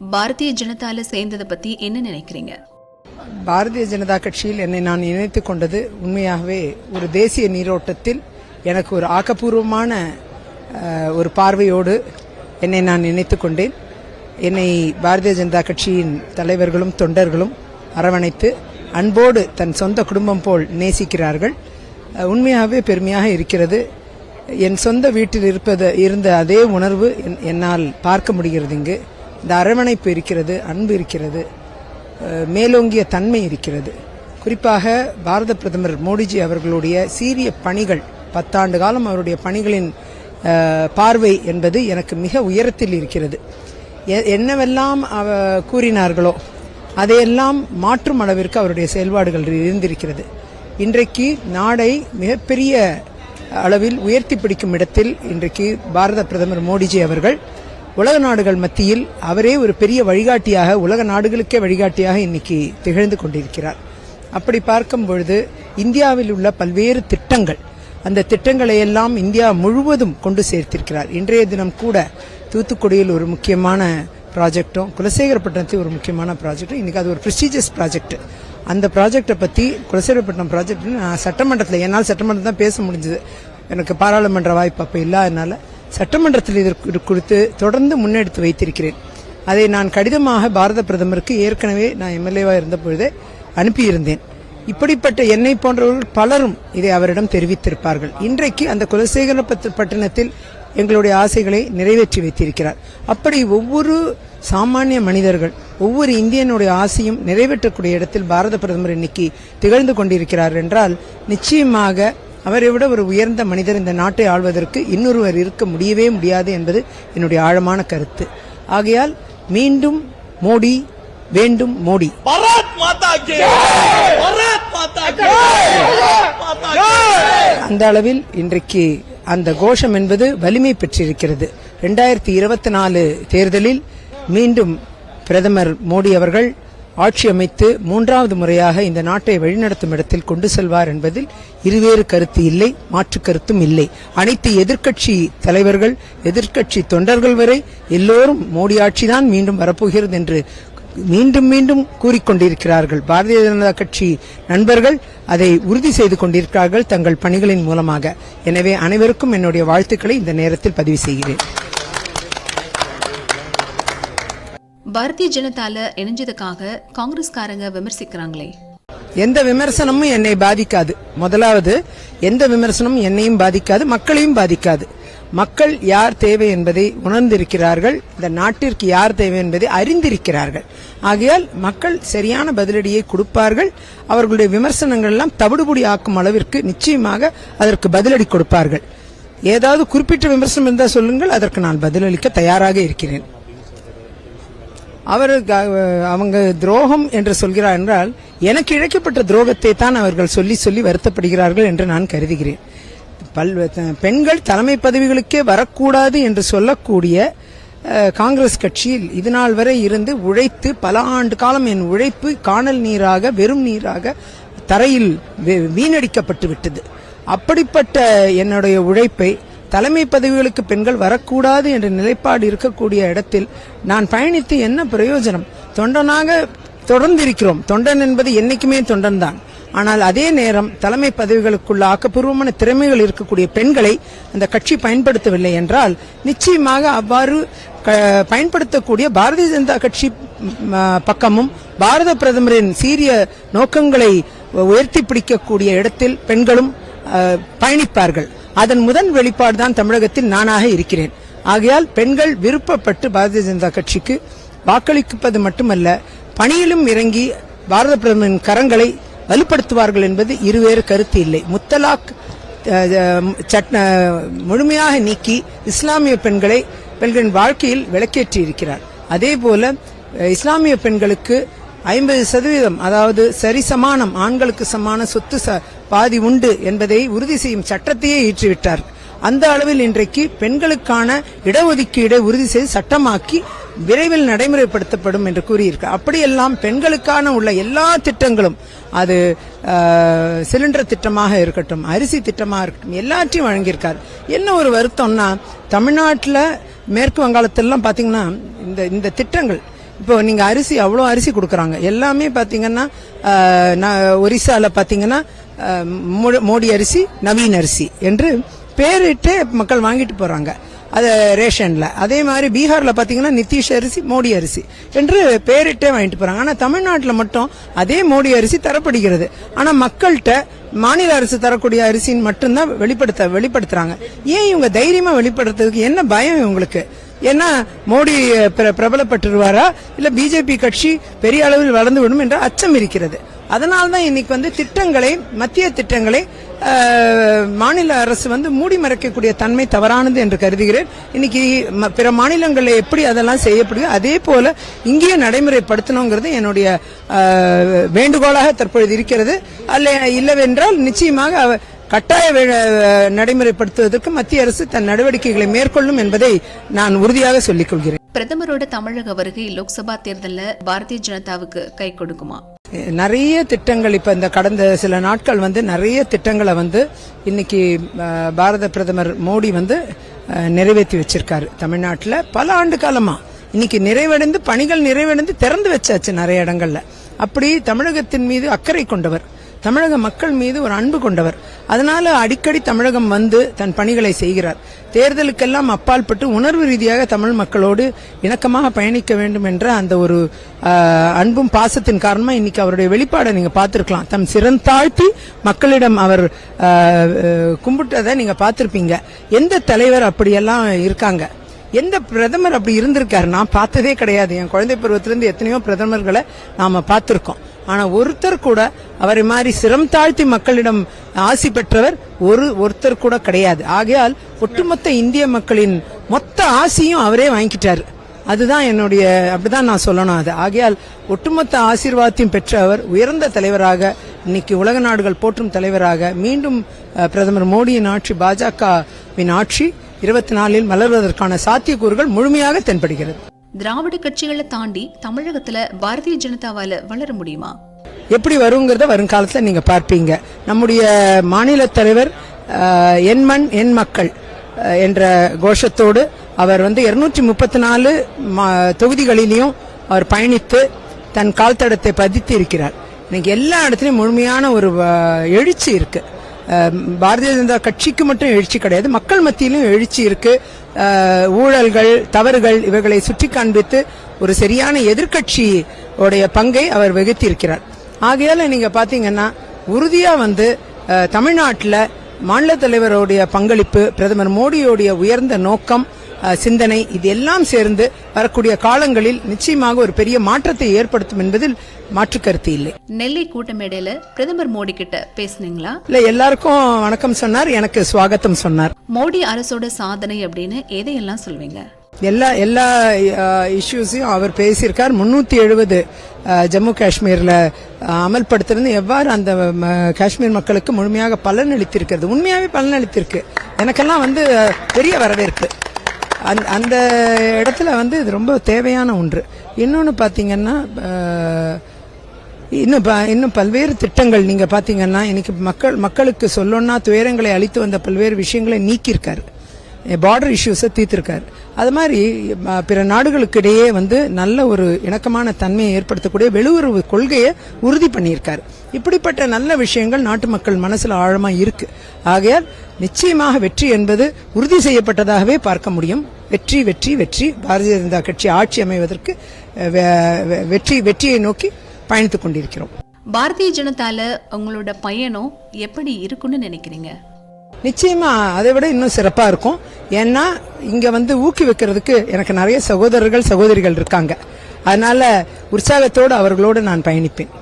பாரதிய ஜனதால சேர்ந்ததை பத்தி என்ன நினைக்கிறீங்க? பாரதிய ஜனதா கட்சியில் என்னை நான் இணைத்துக் கொண்டது உண்மையாகவே ஒரு தேசிய நீரோட்டத்தில் எனக்கு ஒரு ஆக்கப்பூர்வமான ஒரு பார்வையோடு என்னை நான் இணைத்துக் கொண்டேன். என்னை பாரதிய ஜனதா கட்சியின் தலைவர்களும் தொண்டர்களும் அரவணைத்து அன்போடு தன் சொந்த குடும்பம் போல் நேசிக்கிறார்கள். உண்மையாகவே பெருமையாக இருக்கிறது. என் சொந்த வீட்டில் இருப்பது இருந்த அதே உணர்வு என்- என்னால் பார்க்க முடிகிறது இங்கு. இந்த அரவணைப்பு இருக்கிறது அன்பு இருக்கிறது மேலோங்கிய தன்மை இருக்கிறது. குறிப்பாக பாரத பிரதமர் மோடிஜி அவர்களுடைய சீரிய பணிகள் பத்தாண்டு காலம் அவருடைய பணிகளின் பார்வை என்பது எனக்கு மிக உயரத்தில் இருக்கிறது. எ- என்னவெல்லாம் அவ கூறினார்களோ அதையெல்லாம் மாற்றும் அளவிற்கு அவருடைய செயல்பாடுகள் இருந்திருக்கிறது. இன்றைக்கு நாடை மிகப்பெரிய அளவில் உயர்த்தி பிடிக்கும் இடத்தில் இன்றைக்கு பாரத பிரதமர் மோடிஜி அவர்கள் உலக நாடுகள் மத்தியில் அவரே ஒரு பெரிய வழிகாட்டியாக உலக நாடுகளுக்கே வழிகாட்டியாக இன்னைக்கு திகழ்ந்து கொண்டிருக்கிறார். அப்படி பார்க்கும் பொழுது இந்தியாவில் உள்ள பல்வேறு திட்டங்கள் அந்த திட்டங்களை எல்லாம் இந்தியா முழுவதும் கொண்டு சேர்த்திருக்கிறார். இன்றைய தினம் கூட தூத்துக்குடியில் ஒரு முக்கியமான ப்ராஜெக்டும் குலசேகரப்பட்டினத்தில் ஒரு முக்கியமான ப்ராஜெக்டும் இன்னைக்கு அது ஒரு ப்ரெஸ்டீஜியஸ் ப்ராஜெக்ட் அந்த ப்ராஜெக்டை பற்றி குலசேகரப்பட்டினம் ப்ராஜெக்ட் நான் சட்டமன்றத்தில் என்னால் சட்டமன்றம் தான் பேச முடிஞ்சது. எனக்கு பாராளுமன்ற வாய்ப்பு அப்போ இல்லாதனால சட்டமன்றத்தில் இது குறித்து தொடர்ந்து முன்னெடுத்து வைத்திருக்கிறேன். அதை நான் கடிதமாக பாரத பிரதமருக்கு ஏற்கனவே நான் எம்எல்ஏவாக இருந்த பொழுதே அனுப்பியிருந்தேன். இப்படிப்பட்ட என்னை போன்றவர்கள் பலரும் இதை அவரிடம் தெரிவித்திருப்பார்கள். இன்றைக்கு அந்த குலசேகர பத்து- எங்களுடைய ஆசைகளை நிறைவேற்றி வைத்திருக்கிறார். அப்படி ஒவ்வொரு சாமானிய மனிதர்கள் ஒவ்வொரு இந்தியனுடைய ஆசையும் நிறைவேற்றக்கூடிய இடத்தில் பாரத பிரதமர் இன்னைக்கு திகழ்ந்து கொண்டிருக்கிறார் என்றால் நிச்சயமாக அவரை விட ஒரு உயர்ந்த மனிதர் இந்த நாட்டை ஆள்வதற்கு இன்னொருவர் இருக்க முடியவே முடியாது என்பது என்னுடைய ஆழமான கருத்து. ஆகையால் மீண்டும் மோடி வேண்டும் மோடி. அந்த அளவில் இன்றைக்கு அந்த கோஷம் என்பது வலிமை பெற்றிருக்கிறது. ரெண்டாயிரத்தி இருபத்தி நாலு தேர்தலில் மீண்டும் பிரதமர் மோடி அவர்கள் ஆட்சி அமைத்து மூன்றாவது முறையாக இந்த நாட்டை வழிநடத்தும் இடத்தில் கொண்டு செல்வார் என்பதில் இருவேறு கருத்து இல்லை மாற்று கருத்தும் இல்லை. அனைத்து எதிர்க்கட்சி தலைவர்கள் எதிர்க்கட்சி தொண்டர்கள் வரை எல்லோரும் மோடி ஆட்சிதான் மீண்டும் வரப்போகிறது என்று மீண்டும் மீண்டும் கூறிக்கொண்டிருக்கிறார்கள். பாரதிய ஜனதா கட்சி நண்பர்கள் அதை உறுதி செய்து கொண்டிருக்கிறார்கள் தங்கள் பணிகளின் மூலமாக. எனவே அனைவருக்கும் என்னுடைய வாழ்த்துக்களை இந்த நேரத்தில் பதிவு செய்கிறேன். பாரதிய ஜனதால இணைஞ்சதுக்காக காங்கிரஸ்காரங்க விமர்சிக்கிறாங்களே. எந்த விமர்சனமும் என்னை பாதிக்காது. முதலாவது எந்த விமர்சனமும் என்னையும் பாதிக்காது மக்களையும் பாதிக்காது. மக்கள் யார் தேவை என்பதை உணர்ந்திருக்கிறார்கள். இந்த நாட்டிற்கு யார் தேவை என்பதை அறிந்திருக்கிறார்கள். ஆகையால் மக்கள் சரியான பதிலடியை கொடுப்பார்கள். அவர்களுடைய விமர்சனங்கள் எல்லாம் தவிடுபுடி ஆக்கும் அளவிற்கு நிச்சயமாக அதற்கு பதிலடி கொடுப்பார்கள். ஏதாவது குறிப்பிட்ட விமர்சனம் இருந்தால் சொல்லுங்கள் அதற்கு நான் பதிலளிக்க தயாராக இருக்கிறேன். அவர் அவங்க துரோகம் என்று சொல்கிறார் என்றால் எனக்கு இழைக்கப்பட்ட துரோகத்தை தான் அவர்கள் சொல்லி சொல்லி வருத்தப்படுகிறார்கள் என்று நான் கருதுகிறேன். பல் த- பெண்கள் தலைமை பதவிகளுக்கே வரக்கூடாது என்று சொல்லக்கூடிய காங்கிரஸ் கட்சியில் இது நாள் வரை இருந்து உழைத்து பல ஆண்டு காலம் என் உழைப்பு காணல் நீராக வெறும் நீராக தரையில் வீணடிக்கப்பட்டு விட்டது. அப்படிப்பட்ட என்னுடைய உழைப்பை தலைமை பதவிகளுக்கு பெண்கள் வரக்கூடாது என்ற நிலைப்பாடு இருக்கக்கூடிய இடத்தில் நான் பயணித்து என்ன பிரயோஜனம்? தொண்டனாக தொடர்ந்து இருக்கிறோம் தொண்டன் என்பது என்னைக்குமே தொண்டன் தான் ஆனால் அதே நேரம் தலைமை பதவிகளுக்குள்ள ஆக்கப்பூர்வமான திறமைகள் இருக்கக்கூடிய பெண்களை அந்த கட்சி பயன்படுத்தவில்லை என்றால் நிச்சயமாக அவ்வாறு க- பயன்படுத்தக்கூடிய பாரதிய ஜனதா கட்சி பக்கமும் பாரத பிரதமரின் சீரிய நோக்கங்களை உயர்த்தி பிடிக்கக்கூடிய இடத்தில் பெண்களும் பயணிப்பார்கள். அதன் முதன் வெளிப்பாடு தான் தமிழகத்தில் நானாக இருக்கிறேன். ஆகையால் பெண்கள் விருப்பப்பட்டு பாரதிய ஜனதா கட்சிக்கு வாக்களிப்பது மட்டுமல்ல பணியிலும் இறங்கி பாரத பிரதமரின் கரங்களை வலுப்படுத்துவார்கள் என்பது இருவேறு கருத்து இல்லை. முத்தலாக் சட்ட முழுமையாக நீக்கி இஸ்லாமிய பெண்களை பெண்களின் வாழ்க்கையில் விளக்கேற்றி இருக்கிறார் அதே போல இஸ்லாமிய பெண்களுக்கு ஐம்பது சதவீதம் அதாவது சரிசமானம் ஆண்களுக்கு சமான சொத்து ச- பாதி உண்டு என்பதை உறுதி செய்யும் சட்டத்தையே ஈற்றிவிட்டார் அந்த அளவில் இன்றைக்கு பெண்களுக்கான இடஒதுக்கீடை உறுதி செய்து சட்டமாக்கி விரைவில் நடைமுறைப்படுத்தப்படும் என்று கூறியிருக்கு. அப்படியெல்லாம் பெண்களுக்கான உள்ள எல்லா திட்டங்களும் அது சிலிண்டர் திட்டமாக இருக்கட்டும் அரிசி திட்டமாக இருக்கட்டும் எல்லாத்தையும் வழங்கியிருக்கார். என்ன ஒரு வருத்தம்னா தமிழ்நாட்டில் மேற்கு வங்காளத்திலலாம் பார்த்தீங்கன்னா இந்த இந்த திட்டங்கள் இப்போ நீங்கள் அரிசி அவ்வளோ அரிசி கொடுக்குறாங்க. எல்லாமே பார்த்தீங்கன்னா நான் ஒரிசாவில் பார்த்தீங்கன்னா மோ- மோடி அரிசி நவீன் அரிசி என்று பேரிட்டு மக்கள் வாங்கிட்டு போகிறாங்க அது ரேஷனில். அதே மாதிரி பீகாரில் பார்த்தீங்கன்னா நிதிஷ் அரிசி மோடி அரிசி என்று பேரிட்டே வாங்கிட்டு போகிறாங்க ஆனால் தமிழ்நாட்டில் மட்டும் அதே மோடி அரிசி தரப்படுகிறது. ஆனால் மக்கள்கிட்ட மாநில அரசு தரக்கூடிய அரிசின்னு மட்டும்தான் வெளிப்படுத்த வெளிப்படுத்துறாங்க. ஏன் இவங்க தைரியமாக வெளிப்படுத்துறதுக்கு என்ன பயம் இவங்களுக்கு? ஏன்னா மோடி பிர- பிரபலப்பட்டுருவாரா? இல்ல பிஜேபி கட்சி பெரிய அளவில் வளர்ந்து விடும் என்ற அச்சம் இருக்கிறது. அதனால்தான் இன்னைக்கு வந்து திட்டங்களை மத்திய திட்டங்களை மாநில அரசு வந்து மூடி மறைக்கக்கூடிய தன்மை தவறானது என்று கருதுகிறேன். இன்னைக்கு பிற மாநிலங்களில் எப்படி அதெல்லாம் செய்யப்படுகிறது அதே போல இங்கேயே நடைமுறைப்படுத்தணுங்கிறது என்னுடைய வேண்டுகோளாக தற்பொழுது இருக்கிறது. அல்ல இல்லவென்றால் நிச்சயமாக அவ- கட்டாய நடைமுறைப்படுத்துவதற்கு மத்திய அரசு தன் நடவடிக்கைகளை மேற்கொள்ளும் என்பதை நான் உறுதியாக சொல்லிக் கொள்கிறேன் பிரதமரோட தமிழக வருகை லோக்சபா தேர்தல்ல பாரதிய ஜனதாவுக்கு கை கொடுக்குமா? நிறைய திட்டங்கள் இப்ப இந்த கடந்த சில நாட்கள் வந்து நிறைய திட்டங்களை வந்து இன்னைக்கு பாரத பிரதமர் மோடி வந்து நிறைவேற்றி வச்சிருக்காரு தமிழ்நாட்டில் பல ஆண்டு காலமா. இன்னைக்கு நிறைவடைந்து பணிகள் நிறைவடைந்து திறந்து வச்சாச்சு நிறைய இடங்கள்ல. அப்படி தமிழகத்தின் மீது அக்கறை கொண்டவர். தமிழக மக்கள் மீது ஒரு அன்பு கொண்டவர். அதனால அடிக்கடி தமிழகம் வந்து தன் பணிகளை செய்கிறார். தேர்தலுக்கெல்லாம் அப்பாற்பட்டு உணர்வு ரீதியாக தமிழ் மக்களோடு இணக்கமாக பயணிக்க வேண்டும் என்ற அந்த ஒரு அன்பும் பாசத்தின் காரணமா இன்னைக்கு அவருடைய வெளிப்பாடை நீங்க பார்த்திருக்கலாம். தம் சிறந்தாழ்த்தி மக்களிடம் அவர் கும்பிட்டதை நீங்க பார்த்திருப்பீங்க. எந்த தலைவர் அப்படியெல்லாம் இருக்காங்க? எந்த பிரதமர் அப்படி இருந்திருக்காரு? நான் பார்த்ததே கிடையாது. என் குழந்தை பருவத்திலிருந்து எத்தனையோ பிரதமர்களை நாம பார்த்திருக்கோம். ஆனால் ஒருத்தர் கூட அவரை மாதிரி சிரம் தாழ்த்தி மக்களிடம் ஆசி பெற்றவர் ஒரு ஒருத்தர் கூட கிடையாது. ஆகையால் ஒட்டுமொத்த இந்திய மக்களின் மொத்த ஆசியும் அவரே வாங்கிக்கிட்டாரு. அதுதான் என்னுடைய அப்படிதான் நான் சொல்லணும் அது. ஆகையால் ஒட்டுமொத்த ஆசீர்வாதத்தையும் பெற்ற அவர் உயர்ந்த தலைவராக இன்னைக்கு உலக நாடுகள் போற்றும் தலைவராக மீண்டும் பிரதமர் மோடியின் ஆட்சி பாஜகவின் ஆட்சி இருபத்தி நாலில் மலர்வதற்கான சாத்தியக்கூறுகள் முழுமையாக தென்படுகிறது. திராவிட கட்சிகளை தாண்டி தமிழகத்துல பாரதிய ஜனதாவால வளர முடியுமா? எப்படி வருங்கிறத வருங்காலத்தில் நீங்க பார்ப்பீங்க. நம்முடைய மாநில தலைவர் என் மண் என் மக்கள் என்ற கோஷத்தோடு அவர் வந்து இருநூற்றி முப்பத்தி நாலு தொகுதிகளிலையும் அவர் பயணித்து தன் கால் தடத்தை பதித்து இருக்கிறார் இன்னைக்கு எல்லா இடத்துலையும் முழுமையான ஒரு எழுச்சி இருக்குது பாரதிய ஜனதா கட்சிக்கு மட்டும் எழுச்சி கிடையாது. மக்கள் மத்தியிலும் எழுச்சி இருக்கு. ஊழல்கள் தவறுகள் இவைகளை சுற்றி காண்பித்து ஒரு சரியான எதிர்க்கட்சி பங்கை அவர் வகித்திருக்கிறார். ஆகையால நீங்க பாத்தீங்கன்னா உறுதியா வந்து தமிழ்நாட்டில் மாநில தலைவருடைய பங்களிப்பு பிரதமர் மோடியோடைய உயர்ந்த நோக்கம் சிந்தனை இது எல்லாம் சேர்ந்து வரக்கூடிய காலங்களில் நிச்சயமாக ஒரு பெரிய மாற்றத்தை ஏற்படுத்தும் என்பதில் மாற்று கருத்து இல்லை. நெல்லை கூட்டமேடையில பிரதமர் மோடி கிட்ட பேசுனீங்களா? இல்ல எல்லாருக்கும் வணக்கம் சொன்னார் எனக்கு சுவாகத்தம் சொன்னார். மோடி அரசோட சாதனை அப்படின்னு எதையெல்லாம் சொல்வீங்க? எல்லா எல்லா இஷ்யூஸையும் அவர் பேசியிருக்கார். முன்னூத்தி எழுபது ஜம்மு காஷ்மீர்ல அமல்படுத்துறது எவ்வாறு அந்த காஷ்மீர் மக்களுக்கு முழுமையாக பலன் அளித்திருக்கிறது உண்மையாவே பலன் அளித்திருக்கு எனக்கெல்லாம் வந்து பெரிய வரவேற்பு. அந் அந்த இடத்துல வந்து இது ரொம்ப தேவையான ஒன்று. இன்னொன்று பார்த்தீங்கன்னா இன்னும் ப- இன்னும் பல்வேறு திட்டங்கள் நீங்க பாத்தீங்கன்னா இன்னைக்கு மக்கள் மக்களுக்கு சொல்லணும்னா துயரங்களை அளித்து வந்த பல்வேறு விஷயங்களை நீக்கியிருக்காரு. பார்டர் இஷ்யூஸை தீர்த்திருக்காரு. அது மாதிரி பிற நாடுகளுக்கு இடையே வந்து நல்ல ஒரு இணக்கமான தன்மையை ஏற்படுத்தக்கூடிய வெளியுறவு கொள்கையை உறுதி பண்ணியிருக்காரு. இப்படிப்பட்ட நல்ல விஷயங்கள் நாட்டு மக்கள் மனசில் ஆழமாக இருக்கு. ஆகையால் நிச்சயமாக வெற்றி என்பது உறுதி செய்யப்பட்டதாகவே பார்க்க முடியும். வெற்றி வெற்றி வெற்றி. பாரதிய ஜனதா கட்சி ஆட்சி அமைவதற்கு வெற்றி வெற்றியை நோக்கி பயணித்துக் கொண்டிருக்கிறோம். பாரதிய ஜனதால உங்களோட பயணம் எப்படி இருக்குன்னு நினைக்கிறீங்க? நிச்சயமா அதை விட இன்னும் சிறப்பா இருக்கும். ஏன்னா இங்க வந்து ஊக்குவிக்கிறதுக்கு எனக்கு நிறைய சகோதரர்கள் சகோதரிகள் இருக்காங்க. அதனால உற்சாகத்தோடு அவர்களோடு நான் பயணிப்பேன்.